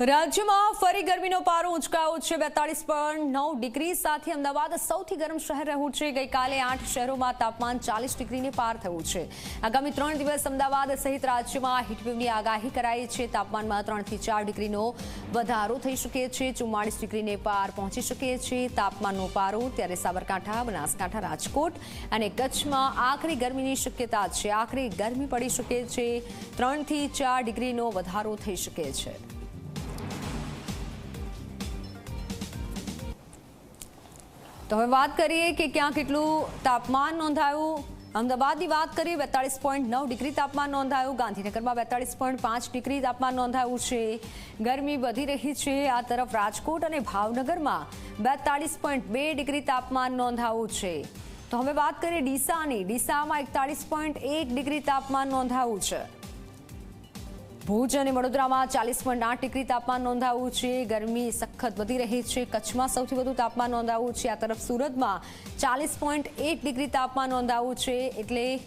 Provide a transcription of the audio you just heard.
રાજ્યમાં ફરી ગરમીનો પારો ઉંચકાયો છે. બેતાળીસ પોઈન્ટ નવ ડિગ્રી સાથે અમદાવાદ સૌથી ગરમ શહેર રહ્યું છે. ગઈકાલે આઠ શહેરોમાં તાપમાન ચાલીસ ડિગ્રીને પાર થયું છે. આગામી ત્રણ દિવસ અમદાવાદ સહિત રાજ્યમાં હીટવેવની આગાહી કરાઈ છે. તાપમાનમાં ત્રણથી ચાર ડિગ્રીનો વધારો થઈ શકે છે. ચુમ્માળીસ ડિગ્રીને પાર પહોંચી શકે છે. તાપમાનનો પારો ત્યારે સાબરકાંઠા, બનાસકાંઠા, રાજકોટ અને કચ્છમાં આખરી ગરમીની શક્યતા છે. આખરી ગરમી પડી શકે છે. ત્રણથી ચાર ડિગ્રીનો વધારો થઈ શકે છે. તો હવે વાત કરીએ કે ક્યાં કેટલું તાપમાન નોંધાયું. અમદાવાદની વાત કરીએ, બેતાળીસ પોઈન્ટ નવ ડિગ્રી તાપમાન નોંધાયું. ગાંધીનગરમાં બેતાળીસ પોઈન્ટ પાંચ ડિગ્રી તાપમાન નોંધાયું છે. ગરમી વધી રહી છે. આ તરફ રાજકોટ અને ભાવનગરમાં બેતાળીસ પોઈન્ટ બે ડિગ્રી તાપમાન નોંધાયું છે. તો હવે વાત કરીએ ડીસાની. ડીસામાં એકતાળીસ પોઈન્ટ એક ડિગ્રી તાપમાન નોંધાયું છે. ભુજ અને વડોદરામાં ચાલીસ પોઈન્ટ આઠ ડિગ્રી તાપમાન નોંધાયું છે. ગરમી સખત વધી રહી છે. કચ્છમાં સૌથી વધુ તાપમાન નોંધાયું છે. આ તરફ સુરતમાં ચાલીસ પોઈન્ટ એટ ડિગ્રી તાપમાન નોંધાયું છે. એટલે